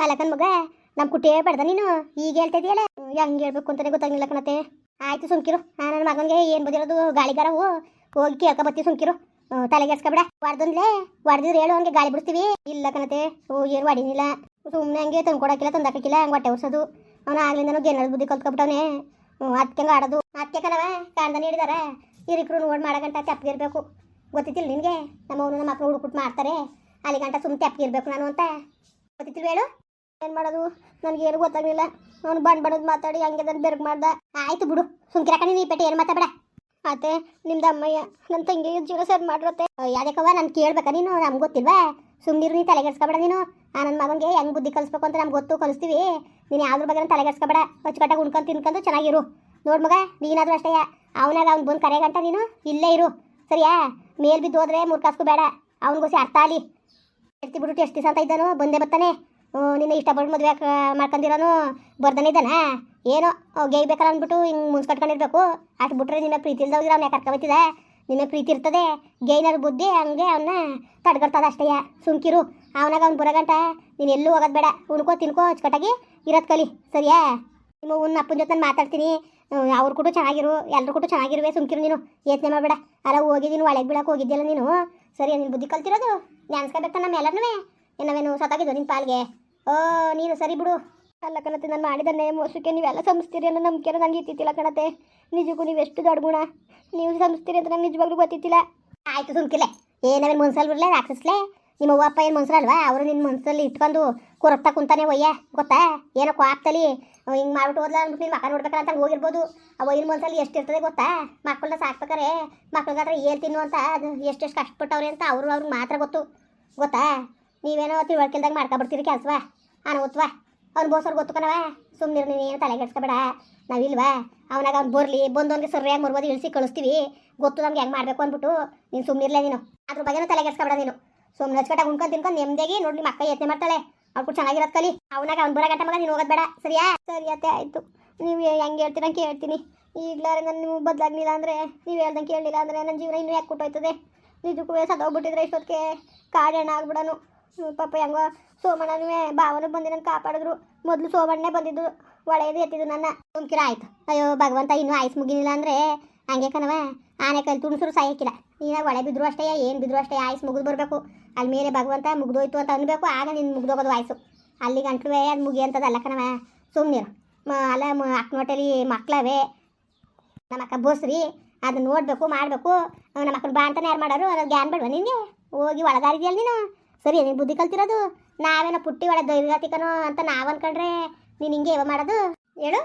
ಕಾಲಕನ್ ಮಗ ನಮ್ಮ ಕುಟ್ಟೇ ಬೇಡ್ದ ನೀನು? ಈಗ ಹೇಳ್ತಾ ಹೆಂಗ್ ಹೇಳ್ಬೇಕು ಅಂತಾನೆ ಗೊತ್ತಾಗಿಲ್ಲ ಕಣತೆ ಆಯ್ತು ಸುಮ್ಕಿರು. ನಾನು ನನ್ನ ಮಗನಿಗೆ ಏನು ಬದಿರೋದು ಗಾಳಿಗಾರವು ಹೋಗಿ ಕೇಳ್ಕೊ ಬತ್ತಿ ಸುಮ್ಕಿರು. ತಲೆಗೆ ಎಸ್ಕೊಬೇಡ. ಹೊಡ್ದಂದ್ಲೆ ಹೊಡೆದಿದ್ರೆ ಹೇಳು, ಹಂಗೆ ಗಾಳಿ ಬಿಡ್ತೀವಿ ಇಲ್ಲ ಕಣತೆ ಓ, ಏನು ಹೊಡಿನಿಲ್ಲ. ಸುಮ್ಮನೆ ಹಂಗೆ ತಂದ್ಕೊಡಕ್ಕಿಲ್ಲ ತಂದಾಕಿಲ್ಲ ಹಂಗೆ ಹೊಟ್ಟೆ ಉರ್ಸೋದು. ಅವನು ಆಗ್ಲಿಂದ ಗೆನ್ನದ ಬುದ್ಧಿ ಕಲ್ತ್ಕೊಬಿಟ್ಟವನೆ. ಅದಕ್ಕೆ ಹಂಗೆ ಆಡೋದು. ಅದಕ್ಕೆ ಕಣವ, ಕಾಣ್ದಾನೆ ಹಿಡಿದಾರ. ಹಿರಿಕರು ನೋಡಿ ಮಾಡೋಗಂಟ ತೆಪ್ಪಗಿರ್ಬೇಕು ಗೊತ್ತಿತ್ತಿಲ್ಲ ನಿನಗೆ? ನಮ್ಮ ಅವನು ನಮ್ಮ ಮಕ್ಕಳು ಹುಡುಕುಟ್ ಮಾಡ್ತಾರೆ. ಅಲ್ಲಿ ಗಂಟ ಸುಮ್ಮನೆ ತೆಪ್ಪಗಿರ್ಬೇಕು ನಾನು ಅಂತ. ಗೊತ್ತಿತ್ತಿಲ್ಲ ಹೇಳು? ಏನು ಮಾಡೋದು? ನನಗೆ ಏನು ಗೊತ್ತಾಗ್ಲಿಲ್ಲ. ಅವನು ಬಣ್ಣ ಬಣ್ಣದ ಮಾತಾಡಿ ಹಂಗೆ ಅದನ್ನು ಬೆರಗ್ ಮಾಡ್ದ. ಆಯ್ತು ಬಿಡು. ಸುಮ್ಕಿರಕ ನೀನು ನೀ ಪೇಟೆ ಏನು ಮಾತಾಡ ಅತ್ತೆ ನಿಮ್ದು ಅಮ್ಮಯ್ಯ ನನ್ನ ತಂಗಿ ಜೀವ ಸರ್ ಮಾಡಿರತ್ತೆ ಯಾವ್ದಕ್ಕವ ನಾನು ಕೇಳ್ಬೇಕ ನೀನು? ನಮ್ಗೆ ಗೊತ್ತಿಲ್ವಾ? ಸುಮ್ಮನಿರು ನೀನು ತಲೆಗೆಡ್ಸ್ಕೊಬೇಡ ನೀನು. ಆ ನನ್ನ ಮಗನಿಗೆ ಹೆಂಗೆ ಬುದ್ಧಿ ಕಲಿಸ್ಬೇಕು ಅಂತ ನಮ್ಗೆ ಗೊತ್ತು, ಕಲಿಸ್ತೀವಿ. ನೀನು ಯಾವ್ದ್ರ ಬಗ್ಗೆ ತಲೆಗೆಡ್ಸ್ಕೊಬೇಡ ಅಚ್ಚುಕಟ್ಟಾಗಿ ಉಣ್ಕೊಂಡು ತಿನ್ಕೊಂಡು ಚೆನ್ನಾಗಿರು. ನೋಡ್ ಮಗ, ನೀನಾದ್ರೂ ಅಷ್ಟೇ. ಅವನಾಗ ಅವ್ನು ಬಂದು ಕರೆ ಗಂಟ ನೀನು. ಇಲ್ಲೇ ಇರು. ಸರಿಯಾ? ಮೇಲ್ ಬಿದ್ದು ಹೋದ್ರೆ ಮೂರ್ಖಾಸ್ಕು ಬೇಡ. ಅವ್ನಿಗೋಸಿ ಅರ್ಥ ಆಲಿ ಎತ್ತಿ ಬಿಟ್ಟು ಎಷ್ಟು ದಿವಸ ಅಂತ ಇದ್ದಾನು. ಬಂದೇ ಬರ್ತಾನೆ. ನಿನ್ನ ಇಷ್ಟಪಟ್ಟು ಮದುವೆ ಮಾಡ್ಕೊಂಡಿರೋನು ಬರ್ದನ ಇದ್ದಾನ? ಏನೋ ಗೇಯ್ಬೇಕಲ್ಲ ಅಂದ್ಬಿಟ್ಟು ಹಿಂಗೆ ಮುನ್ಸ್ಕಟ್ಕೊಂಡಿರ್ಬೇಕು ಅಷ್ಟು ಬಿಟ್ರೆ ನಿನ್ನ ಪ್ರೀತಿ ಇಲ್ದೋಗಿರೋ ಅವ್ನ ಕರ್ಕೊಬತ್ತಿದೆ ನಿನ್ನ ಪ್ರೀತಿ ಇರ್ತದೆ, ಗೇಯ್ನರ್ ಬುದ್ಧಿ ಹಂಗೆ ಅವನ್ನ ತಡ್ಕೊಳ್ತದ ಅಷ್ಟೇ ಸುಮ್ಕಿರು. ಅವನಾಗ ಅವ್ನು ಬರಗಂಟ ನೀನು ಎಲ್ಲೂ ಹೋಗೋದು ಬೇಡ. ಉಣ್ಕೋ, ತಿನ್ಕೋ, ಅಚ್ಚುಕಟ್ಟಾಗಿ ಇರೋದು ಕಲಿ. ಸರಿಯಾ? ನಿಮ್ಮ ಉನ್ನ ಅಪ್ಪನ ಜೊತೆ ಮಾತಾಡ್ತೀನಿ. ಅವ್ರು ಕೂಡ ಚೆನ್ನಾಗಿರು ಎಲ್ಲರೂ ಕೂಡ ಚೆನ್ನಾಗಿರುವೆ, ಸುಮ್ಕಿರು ನೀನು. ಯೋಚನೆ ಮಾಡಬೇಡ. ಅಲ್ಲ ಹೋಗಿದ್ದೀನಿ ಒಳಗೆ ಬೀಳಕ್ಕೆ ಹೋಗಿದ್ದೆಲ್ಲ ನೀನು. ಸರಿ ನೀನು ಬುದ್ಧಿ ಕಲ್ತಿರೋದು? ನೆನ್ಸ್ಕೋಬೇಕು ನಮ್ಮ ಎಲ್ಲನೂ ನಾವೇನು ಸತ್ತಾಗಿದ್ದು ನಿನ್ನ ಪಾಲ್ಗೆ? ಓ, ನೀನು ಸರಿ ಬಿಡು. ಅಲ್ಲ ಕಣತೆ, ನಾನು ಮಾಡಿದನ್ನೇ ಮೋಸಕ್ಕೆ ನೀವೆಲ್ಲ ಸಂಸ್ತೀರಿ ಅನ್ನೋ ನಂಬಿಕೆ ನಂಗೆ ಇತ್ತಿತ್ತಿಲ್ಲ ಕಣತೆ. ನಿಜಕ್ಕೂ ನೀವು ಎಷ್ಟು ದೊಡ್ಡ ಗುಣ. ನೀವು ಸಂಸ್ತೀರಿ ಅಂತ ನಂಗೆ ನಿಜವಾಗ್ಲೂ ಗೊತ್ತಿತ್ತಿಲ್ಲ. ಆಯ್ತು ಸುಮ್ಕಿಲ್ಲ ಏನವೇ ಮನ್ಸಲ್ಲಿ ಬಿಡ್ಲೆ, ರಾಕ್ಷಸ್ಲೆ? ನಿಮ್ಮ ಅವ್ವ ಅಪ್ಪ ಏನು ಅಲ್ವಾ ಅವರು ನಿನ್ನ ಮನ್ಸಲ್ಲಿ ಇಟ್ಕೊಂಡು ಕೊರಪ್ತಾ ಕುಂತಾನೆ ಒಯ್ಯ, ಗೊತ್ತಾ? ಏನೋ ಕೋಪ್ತಲಿ ಹಿಂಗೆ ಮಾಡ್ಬಿಟ್ಟು ಹೋದ್ಲ ಅಂದ್ಬಿಟ್ಟು ನೀನು ಮಕ್ಕ ನೋಡ್ಬೇಕಲ್ಲ ಅಂತ ಹೋಗಿರ್ಬೋದು. ಆ ಒಯ್ಯಿನ ಮನ್ಸಲ್ಲಿ ಎಷ್ಟು ಇರ್ತದೆ ಗೊತ್ತಾ? ಮಕ್ಕಳನ್ನ ಸಾಕ್ಬೇಕಾರೆ, ಮಕ್ಳಿಗಾದ್ರೆ ಏನು ತಿನ್ನು ಅಂತ ಅದು ಎಷ್ಟೆಷ್ಟು ಕಷ್ಟಪಟ್ಟವ್ರೆ ಅಂತ ಅವರು ಅವ್ರಿಗೆ ಮಾತ್ರ ಗೊತ್ತು. ಗೊತ್ತಾ? ನೀವೇನೋ ತಿಳುವಳಿಕೆಲ್ದಾಗ ಮಾಡ್ಕೊಬಿಡ್ತೀರಿ ಕೆಲಸವ? ಅನವತ್ವ ಅವ್ನು ಬೋಸೋರು ಗೊತ್ತು ಕಣವ ಸುಮ್ಮನೆ ನೀನು ಏನು ತಲೆ ಕೆಡ್ಸ್ಕೊಬೇಡ. ನಾವಿಲ್ವಾ? ಅವನಾಗ ಅವ್ನು ಬರ್ಲಿ, ಬಂದವನಿಗೆ ಸರಿಯಾಗಿ ಮರ್ಬೋದು, ಇಳಿಸಿ ಕಳಿಸ್ತೀವಿ. ಗೊತ್ತು ನಮ್ಗೆ ಹೆಂಗೆ ಮಾಡಬೇಕು ಅಂದ್ಬಿಟ್ಟು ನೀನು ಸುಮ್ಮನಿರ್ಲೇ ನೀನು. ಅದ್ರ ಬಗ್ಗೆನೂ ತಲೆ ಕೆಡ್ಸ್ಕೊಬೇಡ ನೀನು. ಸುಮ್ಮನೆ ಹಚ್ಕಟ್ಟಾಗ ಉಣ್ಕೊಂಡು ತಿನ್ಕೊಂಡು ನೆಮ್ಮದಿಯಾಗಿ ನೋಡಿ ನಿಮ್ಮ ಅಕ್ಕ ಯತ್ನೆ ಮಾಡ್ತಾಳೆ. ಅವ್ಳು ಚೆನ್ನಾಗಿರೋದು ಕಲಿ. ಅವನಾಗ ಅವ್ನು ಬರೋ ಮಗ ನೀನು ಹೋಗೋದು ಬೇಡ. ಸರಿಯಾ? ಸರಿ ಅತ್ತೆ, ಆಯಿತು. ನೀವು ಹೆಂಗೆ ಹೇಳ್ತೀರ ಕೇಳ್ತೀನಿ ಈಗಲಾರೆ ನಾನು ನಿಮಗೆ ಬದಲಾಗಲಿಲ್ಲ ಅಂದರೆ, ನೀವು ಹೇಳ್ದಂಗೆ ಕೇಳಲಿಲ್ಲ ಅಂದರೆ ನನ್ನ ಜೀವನ ಇನ್ನೂ ಯಾಕೆ ಕೊಟ್ಟೋಯ್ತದೆ ನಿಜಕ್ಕೂ ಸದೋಗ್ಬಿಟ್ಟಿದ್ರೆ ಇಷ್ಟೊತ್ತಿಗೆ ಕಾಡೆಣ್ಣ ಆಗ್ಬಿಡೋನು. ಪಾಪ ಹೆಂಗೋ ಸೋಮಣ್ಣನೂ ಭಾವನು ಬಂದು ನನ್ನ ಕಾಪಾಡಿದ್ರು. ಮೊದಲು ಸೋಮಣ್ಣನೇ ಬಂದಿದ್ದು ಒಳ್ಳೆಯದು ಎತ್ತಿದ್ದು ನನ್ನ. ಸುಮ್ಕಿರ ಆಯ್ತು. ಅಯ್ಯೋ, ಭಗವಂತ ಇನ್ನೂ ಆಯ್ಸ್ ಮುಗಿನಿಲ್ಲ ಅಂದರೆ ಹಂಗೆ ಕಣವ ಆನೆ ಕೈಲಿ ತುಣಸರು ಸಾಯಕ್ಕಿಲ್ಲ ನೀನಾಗ ಒಳೆ ಬಿದ್ರು ಅಷ್ಟೇ, ಏನು ಬಿದ್ರು ಅಷ್ಟೇ, ಆಯ್ಸ್ ಮುಗಿದು ಬರಬೇಕು. ಅಲ್ಲಿ ಮೇಲೆ ಭಗವಂತ ಮುಗಿದೋಯ್ತು ಅಂತ ಅನ್ಬೇಕು, ಆಗ ನೀನು ಮುಗ್ದೋಗೋದು ಆಯ್ಸು. ಅಲ್ಲಿ ಗಂಟ್ಲುವೆ ಅದು ಮುಗಿ ಅಂತದಲ್ಲ ಕಣವ ಸುಮ್ಮನಿರು ಅಲ್ಲ, ಮ ಅಕ್ಕನೋಟಲ್ಲಿ ಮಕ್ಳವೆ. ನಮ್ಮ ಅಕ್ಕ ಬೋಸ್ರಿ ಅದನ್ನ ನೋಡಬೇಕು, ಮಾಡಬೇಕು. ನಮ್ಮ ಅಕ್ಕನ ಬಾ ಅಂತಾನೆ ಯಾರು ಮಾಡೋರು? ಅದ್ರ ಗ್ಯಾನ್ ಬೇಡವಾ ನಿನಗೆ? ಹೋಗಿ ಒಳಗಾರಿದ್ಯಲ್ಲ ನೀನು? ಸರಿ, ನೀನು ಬುದ್ಧಿ ಕಲ್ತಿರೋದು ನಾವೇನ ಪುಟ್ಟಿ ಒಳಗೆ ದೈರ್ಘಾತಿಕನೋ ಅಂತ ನಾವು ಅನ್ಕೊಂಡ್ರೆ ನೀನು ಹಿಂಗೆ ಇವ ಮಾಡೋದು? ಹೇಳು.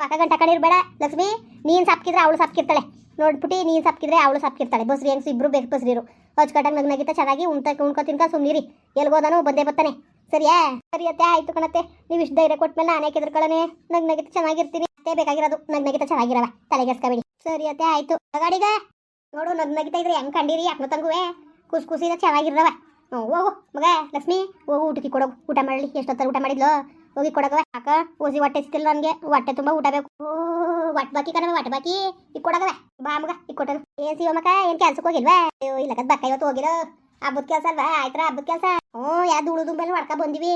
ಪಕ್ಕ ಗಂಟ ಕಡಿರ್ಬೇಡ ಲಕ್ಷ್ಮಿ. ನೀನು ಸಾಪ್ಕಿದ್ರೆ ಅವಳು ಸಾಪ್ಕಿರ್ತಾಳೆ. ನೋಡ್ಬಿಟ್ಟು ನೀನು ಸಾಪ್ಕಿದ್ರೆ ಅವಳು ಸಾಪ್ಕಿರ್ತಾಳೆ. ಬಸ್ರಿ ಹೆಂಗ್ಸು ಇಬ್ರು ಬೇಕು ಬಸ್ರಿರು ಅಚ್ಚುಕಟ್ಟಾಗಿ ನಗ್ನಾಗಿತ್ತ ಚೆನ್ನಾಗಿ ಉಣ್ತ ಉಣ್ಕೊ ತಿನ್ಕೊ ಸುಮ್ಮನಿರಿ ಎಲ್ಗೋದಾನು ಬಂದೇ ಬರ್ತಾನೆ. ಸರಿಯಾ? ಸರಿ ಅತ್ತೆ, ಆಯ್ತು ಕಣತ್ತೆ. ನೀವು ಇಷ್ಟು ಧೈರ್ಯ ಕೊಟ್ಮೇಲೆ ನಾನೇ ಕೆದ್ರಕೊಳ್ಳನೆ ನಗ್ನಾಗಿತ್ತ ಚೆನ್ನಾಗಿರ್ತೀನಿ. ಅಷ್ಟೇ ಬೇಕಾಗಿರೋದು. ನಗ್ನಾಗಿತ್ತ ಚೆನ್ನಾಗಿರವ. ತಲೆಗೆಸ್ಕೊಬೇಡಿ ಸರಿ ಅತ್ತೆ, ಆಯ್ತು. ಗಾಡಿಗ ನೋಡು ನಗ್ನಾಗಿತ್ತ ಇದ್ರೆ ಹೆಂಗ್ ಕಂಡೀರಿ? ಅಕ್ಕ ತಂಗುವೆ. ಕುಸ್ ಕುಸಿದ ಚೆನ್ನಾಗಿರ್ರವ. ಹ್ಞೂ ಹೋಗು ಮಗ, ಲಕ್ಷ್ಮಿ, ಹೋಗು, ಊಟಕ್ಕೆ ಕೊಡೋಗು ಊಟ ಮಾಡಲಿ ಎಷ್ಟೊತ್ತರ ಊಟ ಮಾಡಿದ್ಲು? ಹೋಗಿ ಕೊಡಗವ ಅಕ್ಕ ಓಸಿ ಹೊಟ್ಟೆ ಸಿಕ್ಕಿಲ್ಲ ನನಗೆ, ಹೊಟ್ಟೆ ತುಂಬ ಊಟ ಬೇಕು. ಹೊಟ್ಟೆ ಬಾಕಿ ಕಣವ ಹೊಟ್ಟೆ ಬಾಕಿ ಈಗ ಬಾ ಮಗ ಈಗ ಕೊಟ್ಟನು. ಏನ್ ಸಿಗೋ ಮಗ, ಏನು ಕೆಲ್ಸಕ್ಕೆ ಹೋಗಿಲ್ವಾ? ಅಯ್ಯೋ, ಇಲ್ಲ ಕದ್ ಬಕ್ಕ ಇವತ್ತು ಹೋಗಿರೋ, ಹಬ್ಬದ ಕೆಲಸ ಅಲ್ವಾ, ಆಯ್ತರ ಹಬ್ಬದ ಕೆಲಸ? ಹ್ಞೂ ಯಾವ್ದು ಉಳುದು ಮೇಲೆ ಹೊಡ್ಕ ಬಂದಿವಿ.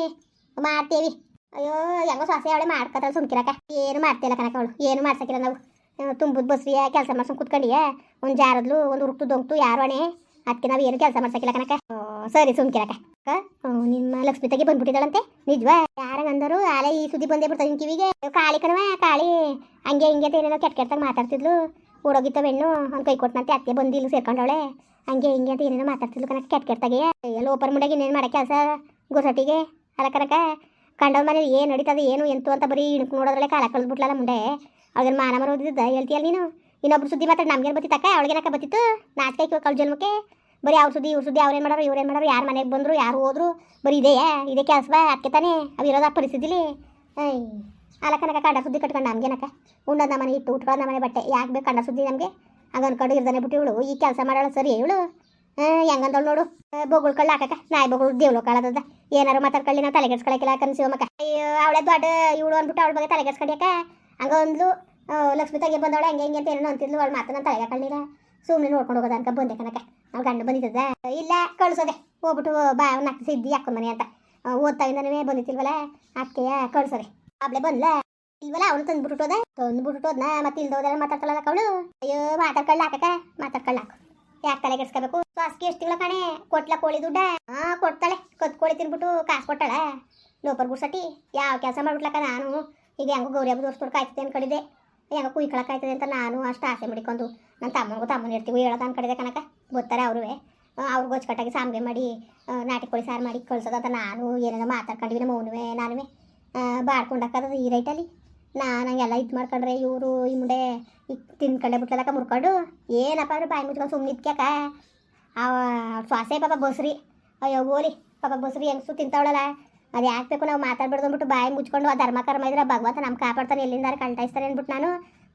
ಮಾಡ್ತೇವಿ. ಅಯ್ಯೋ, ಹೆಂಗೋ ಸೊಸೆ ಅವಳೆ ಮಾಡ್ಕೊತಾಳೆ ಸುಮ್ಕಿರಕ ಏನು ಮಾಡ್ತಿಲ್ಲ ಕನಕ ಅವಳು, ಏನು ಮಾಡ್ಸಕ್ಕಿಲ್ಲ ನಾವು. ತುಂಬದ ಬಸ್ರಿಯ ಕೆಲಸ ಮಾಡ್ಸ್ಕೊಂಡು ಕುತ್ಕೊಂಡಿಯ? ಒಂದು ಜಾರದ್ಲು, ಒಂದು ಉರುಕ್ತು ದೊಂಕ್ತು ಯಾರು ಅಣೆ ಅದಕ್ಕೆ ನಾವು ಏನು ಕೆಲಸ ಮಾಡ್ಸಕ್ಕಿಲ್ಲ ಕನಕ ಸರಿ ಸುಮ್ಕಿರಕ ಅಕ್ಕ ನಿಮ್ಮ ಲಕ್ಷ್ಮಿ ತಗಿ ಬಂದ್ಬಿಟ್ಟಿದಳಂತೆ ನಿಜವಾ ಯಾರಂಗಂದರು ಆಲೆ ಈ ಸುದ್ದಿ ಬಂದೇ ಬಿಡ್ತಾ ನಿನ್ ಕಿವಿಗೆ. ಕಾಳಿ ಕಣವ ಕಾಳಿ. ಹಂಗೆ ಹಿಂಗೆ ಏನೇನೋ ಕೆಟ್ಟ ಕೆಟ್ಟಾಗ ಮಾತಾಡ್ತಿದ್ಲು. ಓಡೋಗಿತ್ತ ಹೆಣ್ಣು. ಅವ್ನು ಕೈ ಕೊಟ್ಟನಂತೆ ಅತ್ತೆ ಬಂದು ಇಲ್ಲಿ ಸೇರ್ಕೊಂಡವಳೆ. ಹಂಗೆ ಹಿಂಗೆ ಅಂತ ಏನೇನೋ ಮಾತಾಡ್ತಿದ್ಲು ಕಣಕ್ಕೆ, ಕೆಟ್ಟ ಕೆಟ್ಟಾಗೆ ಎಲ್ಲ ಓಪನ್ ಮುಂಡಾಗಿ ಇನ್ನೇನು ಮಾಡೋ ಕೆಲಸ ಗುಸಟಿಗೆ? ಅಲ್ಲ ಕನಕ ಕಂಡವ್ರ ಮನೇಲಿ ಏನು ನಡೀತದೆ, ಏನು ಎಂತು ಅಂತ ಬರೀ ಇಣಕ್ ನೋಡೋದ್ರಲ್ಲೇ ಕಾಲ ಕಳೆದ್ಬಿಟ್ಲಲ್ಲ ಮುಂದೆ ಅವ್ರಿಗೆ ಮಾನ ಮರೋದಿದ್ದ ಹೇಳ್ತೀಯಲ್ಲ ನೀನು? ಇನ್ನೊಬ್ರು ಸುದ್ದಿ ಮಾತ್ರ ನಮ್ಗೇನು ಬತ್ತಿತ್ತಕ್ಕ ಅವಳಿಗೆ ಬತ್ತಿತ್ತು? ನಾಚಿಕೆ ಕಳ್ ಜನ್ಮಕ್ಕೆ ಬರೀ ಅವ್ರ ಸುದ್ದಿ, ಇವ್ರ ಸುದ್ದಿ ಅವ್ರೇನು ಮಾಡೋರು ಇವ್ರೇನು ಮಾಡೋರು ಯಾರು ಮನೆಗೆ ಬಂದರು, ಯಾರು ಹೋದ್ರು, ಬರೀ ಇದೆಯಾ ಇದೇ ಕೆಲಸ ಅದಕ್ಕೆ ತಾನೇ, ಅವು ಇರೋದ ಪರಿಸ್ಥಿತಿಲಿ. ಐ ಅಲ್ಲ ಕನಕ ಕಂಡ ಸುದ್ದಿ ಕಟ್ಕೊಂಡು ನಮಗೇನಕ್ಕ ಉಣ್ಣದ ನಮ್ಮನೆ ಇಟ್ಟು ಉಟ್ಕೊಳ್ಳೋದು ನಮ್ಮನೆ ಬಟ್ಟೆ, ಯಾಕೆ ಬೇಕು ಕಂಡ ಸುದ್ದಿ ನಮಗೆ? ಕಡು ಇರ್ದಾನೆ ಬಿಟ್ಟು ಇವಳು. ಈ ಕೆಲಸ ಮಾಡೋಳು ಸರಿ ಇವಳು? ಹೆಂಗಂದಳು ನೋಡು. ಬೊಗಳು ಕಳ್ಳ ಹಾಕಕ್ಕ. ನಾಯಿ ಬೊಗಳು ದೇವ್ಳು ಕಳದದ ಏನಾರು ಮಾತಾಡ್ಕೊಳ್ಳಿ ನಾವು ತಲೆಗೆಡ್ಸ್ಕೊಳಕಿಲ್ಲ ಕನ್ಸಿವಮ್ಮಕ್ಕ ಅಯ್ಯೋ, ಅವಳೆ ದೊಡ್ಡ ಇವಳು ಅಂದ್ಬಿಟ್ಟು ಅವಳ ಬಗ್ಗೆ ತಲೆಗೆಡ್ಸ್ಕೊಂಡ್ಯಾಕ ಹಂಗ ಒಂದು ಲಕ್ಷ್ಮೀ ಬಂದವಳು ಬಂದವಳೆ, ಹಂಗೆ ಹಿಂಗೆ ಅಂತ ಏನೋ ಅಂತಿದ್ಲು, ಅವಳು ಮಾತನ್ನ ತಲೆಗೆ ಕಳ್ಳಿಲ್ಲ ಸುಮ್ಮನೆ ನೋಡ್ಕೊಂಡು ಹೋಗೋದ ಅನ್ಕ ಬಂದೆ ಕನಕ ನಾವು ಗಂಡ ಬಂದಿದ್ದದ? ಇಲ್ಲ, ಕಳ್ಸೋದೆ. ಹೋಗ್ಬಿಟ್ಟು ಬಾ ನಾಲ್ಕು ಸಿದ್ದಿ ಹಾಕೊಂಡ್ ಮನೆ ಅಂತ. ಓದ್ತಾ ಇಂದನೇ ಬಂದಿತ್ತಿಲ್ವಲ್ಲ ಅಕ್ಕೆಯ ಕಳ್ಸೋದೆ. ಆಬ್ಲೆ ಬಂದ್ಲ? ಇಲ್ವಲ್ಲ, ಅವನು ತಂದ್ಬಿಟ್ಟೋದ ತಂದ್ಬಿಟ್ಟೋದ್ನ ಮತ್ತೆ ಇಲ್ದೋದ ಮಾತಾಡ್ಕೊಳ್ಳಲ್ಲ ಅವಳು ಅಯ್ಯೋ, ಮಾತಾಡ್ಕೊಳ್ಳ ಹಾಕಕ ಮಾತಾಡ್ಕೊಳ್ಳ ಹಾಕು ಯಾಕೆ ತಲೆ ಕೆಡ್ಸ್ಕೋಬೇಕು? ಸ್ವಾಸ್ಗೆ ಎಷ್ಟು ತಿಂಗಳ ಕಾಣೆ? ಕೊಟ್ಲ ಕೋಳಿ ದುಡ್ಡ? ಹಾ, ಕೊಡ್ತಾಳೆ. ಕತ್ ಕೋಳಿ ತಿನ್ಬಿಟ್ಟು ಕಾಸು ಕೊಟ್ಟಾಳ. ಲೋಪರ್ ಗುಡ್ಸಟಿ ಯಾವ ಕೆಲಸ ಮಾಡ್ಬಿಟ್ಲಕ್ಕ ನಾನು? ಈಗ ಹೆಂಗೋ ಗೌರಿ ಹಬ್ಬ ವರ್ಷ ಕಾಯ್ತದೆ ಅನ್ಕೊಂಡಿದ್ದೆ. ಹೆಂಗೋ ಕುಯ್ಕೊಳಕಾಯ್ತದೆ ಅಂತ ನಾನು ಅಷ್ಟು ಆಸೆ ಮಾಡಿಕೊಂಡು ನನ್ನ ತಮ್ಮನಿಗೂ ತಮ್ಮನ ಇರ್ತೀವಿ ಹೇಳೋದು ಅನ್ಕಡೆ ಕನಕ. ಗೊತ್ತಾರೆ ಅವ್ರುವೆ ಅವ್ರಿಗೆ ಗೊಚ್ಚಕಟ್ಟಾಗಿ ಸಾಂಬೆ ಮಾಡಿ ಆ, ನಾಟಿ ಕೋಳಿ ಸಾರು ಮಾಡಿ ಕಳ್ಸೋದಂತ ನಾನು ಏನೇನೋ ಮಾತಾಡ್ಕೊಂಡಿವಿ ನಮ್ಮ ಅವನುವೆ ನಾನುವೆ ಬಾಡ್ಕೊಂಡಕ್ಕದ ಈ ರೈಟಲ್ಲಿ ನಾನು ಹಂಗೆಲ್ಲ ಇದು ಮಾಡ್ಕೊಂಡ್ರೆ ಇವರು ಈ ಮುಂದೆ ತಿನ್ಕೊಂಡೆ ಬಿಟ್ಟದಕ್ಕ ಮುರ್ಕೊಂಡು ಏನಪ್ಪ ಅಂದ್ರೆ ಬಾಯಿ ಮುಚ್ಕೊಂಡು ಸುಮ್ಮನೆ ಇದ್ಕ್ಯಾಕ? ಅವ ಶ್ವಾಸೆ ಪಾಪ ಬಸ್ರಿ. ಅಯ್ಯೋ ಓಲಿ ಪಾಪ ಬಸ್ರಿ ಹೆಂಗಸು ತಿಂತಾವಳಲ್ಲ. ಅದು ಯಾಕೆ ಬೇಕು ನಾವು ಮಾತಾಡ್ಬಾರ್ದು ಅಂದ್ಬಿಟ್ಟು ಬಾಯಿ ಮುಚ್ಕೊಂಡು ಆ ಧರ್ಮ ಕರ್ಮ ಇದ್ರೆ ಭಗವಂತ ನಮ್ಮ ಕಾಪಾಡ್ತಾನೆ, ಎಲ್ಲಿಂದ ಕಳ್ತಾಯಿಸ್ತಾರೆ ಅಂದ್ಬಿಟ್ಟು ನಾನು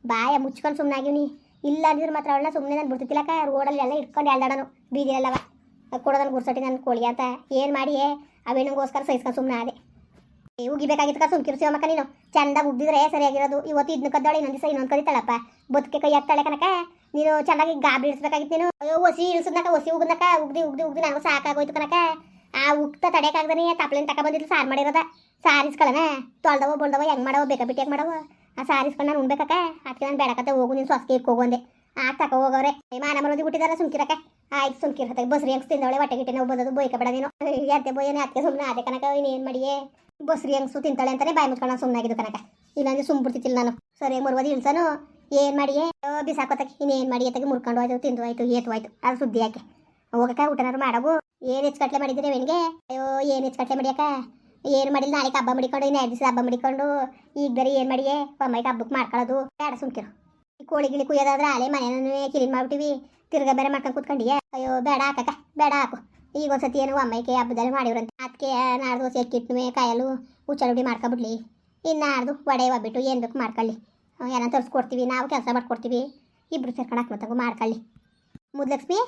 ಬಾಯ ಮುಚ್ಕೊಂಡು ಸುಮ್ಮನಾಗಿವ್ನಿ ಇಲ್ಲ ಅಂದಿದ್ರೆ ಮಾತ್ರ ಅವಳನ್ನ ಸುಮ್ಮನೆ ನಾನು ಬಿಡ್ತಿದ್ದಿಲ್ಲಕ್ಕ ರೋಡಲ್ಲಿ ಎಲ್ಲ ಇಟ್ಕೊಂಡು ಎಳ್ದಾಡನು ಬೀದಿಯಲ್ಲವ ಕೊಡೋದನ್ನು ಗುರ್ಸಟ್ಟಿ ನನ್ನ ಕೋಳಿ ಅಂತ ಏನು ಮಾಡಿ ಅವೇನಂಗೋಸ್ಕರ ಸಹಿಸ್ಕೊಂಡು ಸುಮ್ಮನೆ ಅದೇ ಉಗಿಬೇಕಾಗಿತ್ತು ಸುಮ್ಕಿರು ಶಿವಮಕ್ಕ ನೀನು. ಚಂದ ಉಗ್ದಿದ್ರೆ ಸರಿಯಾಗಿರೋದು. ಇವತ್ತು ಇದ್ನ ಕದ್ದಾಳೆ ಇನ್ನೊಂದು ದಿವಸ ಇನ್ನೊಂದು ಕದಿತಾಳಪ್ಪ. ಬದುಕೆ ಕೈ ಹಾಕ್ತಾಳೆ ಕನಕ ನೀನು ಚೆನ್ನಾಗಿ ಗಾಬರಿ ಇಡಿಸ್ಬೇಕಾಗಿತ್ತು ನೀನು. ಒಸಿ ಇಳಿಸದ್ನಕ ಒಸಿ ಉಗ್ದನಕ ಉಗ್ದಿ ಉಗ್ದಿ ಉಗ್ದಿ, ನನಗೂ ಸಾಕಾಗೋಯ್ತು ಕನಕ ಆ ಉಕ್ತ ತಡೆಯಕ್ಕಾಗ್ದಾನೆ ತಪ್ಲಿನ ತಕ ಬಂದಿದ್ದು ಸಾರು ಮಾಡಿರೋದ. ಸಾರಿಸ್ಕೊಳ್ಳೋಣ ತೊಳ್ದವ, ಬೊಳ್ದವ, ಹೆಂಗ್ ಮಾಡವ, ಬೇಕಾ ಹೆಂಗ್ ಮಾಡವ? ಆ ಸಾರಿಸ್ಕೊಂಡು ನಾನು ಉಣ್ಬೇಕಕ್ಕ ಅದಕ್ಕೆ ನಾನು ಬೇಡಕತ್ತೆ ಹೋಗು, ನೀನು ಇಕ್ಕೋಗು ಅಂದೆ. ಆ ತಕ ಹೋಗೋರೆ ಮಾನ ಮರೋದಿ ಹುಟ್ಟಿದಾರ ಸುಮ್ಕಿರಕ್ಕ. ಆಯ್ತು ಸುಮ್ಕಿರತ್ತೆ ಬಸ್ರಿ ಹೆಂಗ್ ತಿಂದವಳೆ ಹೊಟ್ಟೆ ಗಿಟ್ಟೆ ನಾವು ಬಂದದು ಬೋಯ್ಕ ಬೇಡ ನೀನು. ಯಾತೆ ಬೋಯನೆ ಅದಕ್ಕೆ ಸುಮ್ಮನೆ ಅದೇ ಕನಕ ಇನ್ನೇನು ಮಾಡಿಯೇ? ಬಸ್ರಿ ಹೆಂಗ್ಸು ತಿಂತಾಳೆ ಅಂತಾನೆ ಬಾಯಿ ಮುಚ್ಕೊಂಡು ಸುಮ್ಮನಾಗಿದ್ದು ಕನಕ ಇಲ್ಲಾಂದ್ರೆ ಸುಮ್ ಬಿಡ್ತಿತ್ತಿಲ್ಲ ನಾನು. ಸರಿ, ಮರುವದಿ ಇಳ್ಸನು. ಏನ್ ಮಾಡಿಯೇ? ಬಿಸಾಕೋತಕ್ಕೆ. ಏನ್ ಮಾಡಿ ಅತ್ತಾಗೆ ಮುರ್ಕೊಂಡು ಹೋಯ್ತು, ತಿಂದು ಆಯ್ತು ಏತು ಆಯ್ತು ಅದು ಸುದ್ದಿ ಯಾಕೆ? ಹೋಗಕ್ಕ, ಊಟನಾರು ಮಾಡವು ಏನ್ ಹೆಚ್ಚು ಮಾಡಿದ್ದೀರಿ ವೆಣ್ಗೆ ಅಯ್ಯೋ, ಏನ್ ಹೆಚ್ಚು ಮಾಡಿಯಕ್ಕ? ಏನು ಮಾಡಿಲ್ಲ, ನಾಳೆಗೆ ಹಬ್ಬ ಮಾಡಿಕೊಂಡು, ಇನ್ನು ಎರಡು ದಿವಸ ಹಬ್ಬ ಮಾಡಿಕೊಂಡು, ಈಗ ಬೇರೆ ಏನು ಮಾಡಿಯೇ? ಒಮ್ಮೆಗೆ ಹಬ್ಬಕ್ಕೆ ಮಾಡ್ಕೊಳ್ಳೋದು ಬೇಡ ಸುಮ್ಕಿರು. ಈ ಕೋಳಿ ಗಿಳಿ ಕುಯ್ಯೋದಾದ್ರೆ ಹಳೆ ಮನೆಯೂ ಕ್ಲೀನ್ ಮಾಡ್ಬಿಟ್ಟಿವಿ. ತಿರ್ಗಾ ಬೇರೆ ಮಾಡ್ಕೊಂಡು ಕೂತ್ಕೊಂಡಿಯೇ? ಅಯ್ಯೋ, ಬೇಡ ಹಾಕಕ್ಕ ಬೇಡ ಹಾಕು. ಈಗ ಒಂದ್ಸತಿ ಏನು ಅಮ್ಮಾಯಿಗೆ ಹಬ್ಬದಲ್ಲಿ ಮಾಡಿರಂತೆ ಅದಕ್ಕೆ ನಾಡ್ದು ದೋಸೆ ಅಕ್ಕಿಟ್ನು ಕಾಯಲು ಉಚ್ಚಳುಡಿ ಮಾಡ್ಕೊಬಿಡ್ಲಿ. ಇನ್ನು ನಾಡ್ದು ವಡೆ ಒಬ್ಬಿಟ್ಟು ಏನು ಬೇಕು ಮಾಡ್ಕೊಳ್ಳಿ. ಏನೋ ತರಿಸ್ಕೊಡ್ತೀವಿ, ನಾವು ಕೆಲಸ ಮಾಡ್ಕೊಡ್ತೀವಿ. ಇಬ್ರು ಸೇರ್ಕೊಂಡು ಹಾಕ್ಮತ್ತಂಗು ಮಾಡ್ಕೊಳ್ಳಿ. ಮುದ್ಲಕ್ಷ್ಮಿ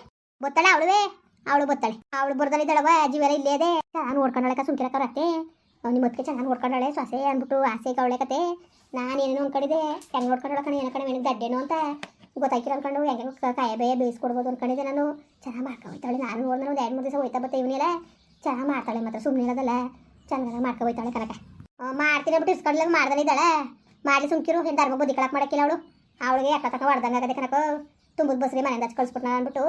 ಗೊತ್ತಲ್ಲ ಅವಳುವೆ? ಅವಳು ಬರ್ತಾಳೆ ಅವಳು ಬರ್ದಲ್ಲಿದ್ದಾಳವ ಬೇರೆ ಇಲ್ಲೇ ಅದೇ ನಾನು ನೋಡ್ಕೊಂಡಳಕ ಸುಮ್ಕಿರಕರತ್ತೆ ನಿಮ್ಮ ಮತ್ತೆ ಚೆನ್ನಾಗಿ ನೋಡ್ಕೊಂಡಾಳೆ ಸೊಸೆ ಅಂದ್ಬಿಟ್ಟು ಆಸೆ ಕವಳೆ ಕತೆ. ನಾನು ಏನೇನು ಅನ್ಕೊಂಡಿದ್ದೆ. ಹೆಂಗೆ ನೋಡ್ಕೊಂಡಳ ಕಣ ಏನೋ ಕಣ ದಡ್ಡೇನು ಅಂತ. ಗೊತ್ತಾಯ್ಕಿರ ಅನ್ಕೊಂಡು ಹೆಂಗೆ ಕಾಯ ಬೇಯ ಬೇಯಿಸ್ಕೊಡ್ಬೋದು ಅನ್ಕೊಂಡಿದ್ದೆ ನಾನು. ಚೆನ್ನಾಗಿ ಮಾಡ್ಕೊಬೋಯ್ತಾಳೆ ನಾನು ನೋಡಿದ್ರೆ ಒಂದು ಎರಡು ಮೂರು ದಿವಸ ಹೋಯ್ತಾ ಬತ್ತೆ ಇವನೆಲ್ಲ ಚೆನ್ನಾಗಿ ಮಾಡ್ತಾಳೆ ಮಾತ್ರ ಸುಮ್ಮನೆ ಇರೋದಲ್ಲ. ಚೆನ್ನಾಗಿ ಮಾಡ್ಕೊಬೋಯ್ತಾಳೆ ಕನಕ ಆ, ಮಾಡ್ತೀನಿ ಬಿಟ್ಟು ಇಸ್ಕೊಂಡ್ಲಾಗ ಮಾಡ್ದಲ್ಲಿದ್ದಾಳೆ ಮಾಡಿ ಸುಮ್ಕಿರು ಏನು ಧರ್ಮ ಬುದ್ಧಿ ಕಳಕ್ ಮಾಡಕ್ಕಿಲ್ಲ ಅವಳು. ಅವಳಿಗೆ ಯಾಕೆ ತಕ ಹೊಡ್ದಂಗೆ ಆಗದೆ ಕನಕ ತುಂಬದ ಬಸ್ರಿ ಮನೆಯಿಂದ ಹಚ್ಚಿ ಕಳ್ಸ್ಬಿಟ್ನ ಅಂದ್ಬಿಟ್ಟು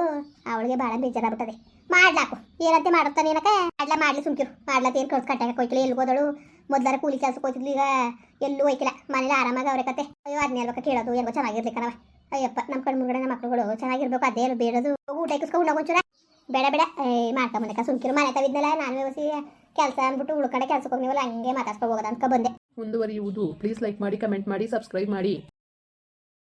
ಅವಳಿಗೆ ಭಾಳ ಬೇಜಾರಾಗ್ಬಿಟ್ಟದೆ. ಮಾಡ್ಲಾಕು, ಏನಂತೆ ಮಾಡುತ್ತಾನೆ ಏನಕ್ಕ ಮಾಡ್ಲ, ಮಾಡ್ಲಿ ಸುಮ್ಕಿರು. ಮಾಡ್ಲತ್ತ ಏನು ಕಳ್ಸಿ ಕಟ್ಟಾಗ ಕೊಯ್ಕಲಿ ಎಲ್ಲಿ ಹೋದಳು? ಮೊದ್ಲಾರ ಕೂಲಿ ಕೆಲಸ ಹೋಯ್ತಿದ್ಲು, ಈಗ ಎಲ್ಲೂ ಹೋಯ್ಕಿಲ್ಲ ಮನೇಲಿ ಆರಾಮಾಗಿ ಅವ್ರ ಕತೆ. ಅಯ್ಯೋ ಅದನ್ನೇ ಅಲ್ಬೇಕ ಕೇಳೋದು, ಹೆಂಗೋ ಚೆನ್ನಾಗಿರ್ಲಿ ಕಣವ ಅಯ್ಯಪ್ಪ ನಮ್ಮ ಕಣ್ಣು ಮುಂಗಡೆ ನಮ್ಮ ಮಕ್ಕಳುಗಳು ಚೆನ್ನಾಗಿರ್ಬೇಕು, ಅದೇ ಏನು ಬೇಡೋದು. ಊಟ ಇಕ್ಕಿಸ್ಕೊಂಡು ಒಂಚೂರ. ಬೇಡ ಬೇಡ. ಏ ಮಾಡ್ಕೊಂಬಂದಕ್ಕ ಸುಮ್ಕಿರು. ಮನೆ ತವಿದ್ನಲ್ಲ, ನಾನು ವ್ಯವಸ್ಥೆ, ಕೆಲಸ ಅಂದ್ಬಿಟ್ಟು ಉಳ್ಕಡೆ ಕೆಲ್ಸಕ್ಕೆ ಹೋಗ್ನಿವಲ್ಲ ಹಂಗೆ ಮಾತಾಡ್ಸ್ಕೊಂಡು ಹೋಗೋದು ಅನ್ಕ ಬಂದೆ. ಮುಂದುವರಿಯುವುದು. ಪ್ಲೀಸ್ ಲೈಕ್ ಮಾಡಿ ಕಮೆಂಟ್ ಮಾಡಿ ಸಬ್ಸ್ಕ್ರೈಬ್ ಮಾಡಿ.